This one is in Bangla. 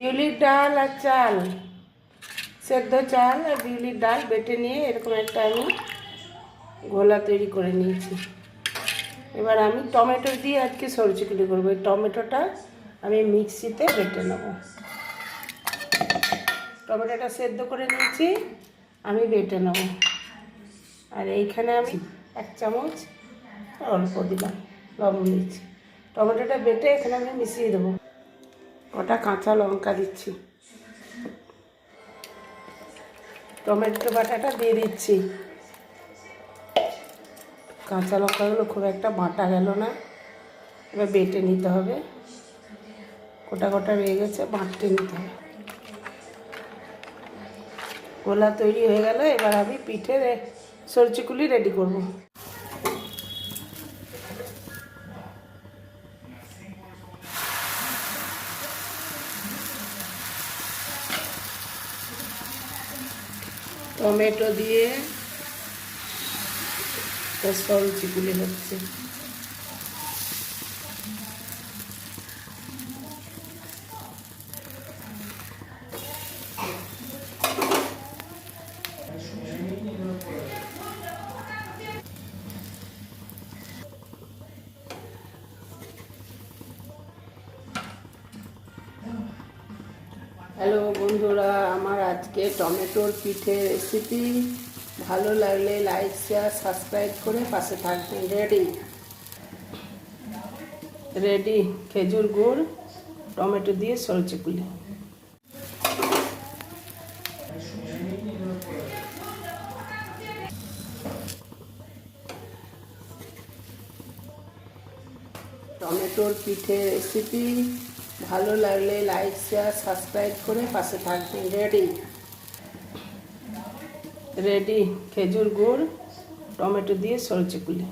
বিউলির ডাল আর চাল। সেদ্ধ চাল আর বিউলির ডাল বেটে নিয়ে এরকম একটা আমি গোলা তৈরি করে নিয়েছি। এবার আমি টমেটো দিয়ে আজকে সরচিকুলি করব। এই টমেটোটা আমি মিক্সিতে বেটে নেব। টমেটোটা সেদ্ধ করে নিয়েছি, আমি বেটে নেব। আর এইখানে আমি এক চামচ অল্প দিলাম, লবণ দিচ্ছি। টমেটোটা বেটে এখানে আমি মিশিয়ে দেবো। কটা কাঁচা লঙ্কা দিচ্ছি। টমেটো বাটাটা দিয়ে দিচ্ছি। কাঁচা লঙ্কাগুলো খুব একটা বাটা গেল না। এবার বেটে নিতে হবে। গোটা গোটা রয়ে গেছে, বাটতে নিতে হবে। গোলা তৈরি হয়ে গেল, এবার আমি পিঠে সরচিকুলি রেডি করব। টমেটো দিয়ে সরচিকুলি হচ্ছে। হ্যালো বন্ধুরা, আমার আজকে টমেটোর পিঠে রেসিপি ভালো লাগলে লাইক শেয়ার সাবস্ক্রাইব করে পাশে থাকবেন। রেডি রেডি খেজুর গুড়, টমেটো দিয়ে সরচিকুলি টমেটোর পিঠে রেসিপি ভালো লাগলে লাইক শেয়ার সাবস্ক্রাইব করে পাশে থাকবেন রেডি রেডি খেজুর গুড়, টমেটো দিয়ে সরচিকুলি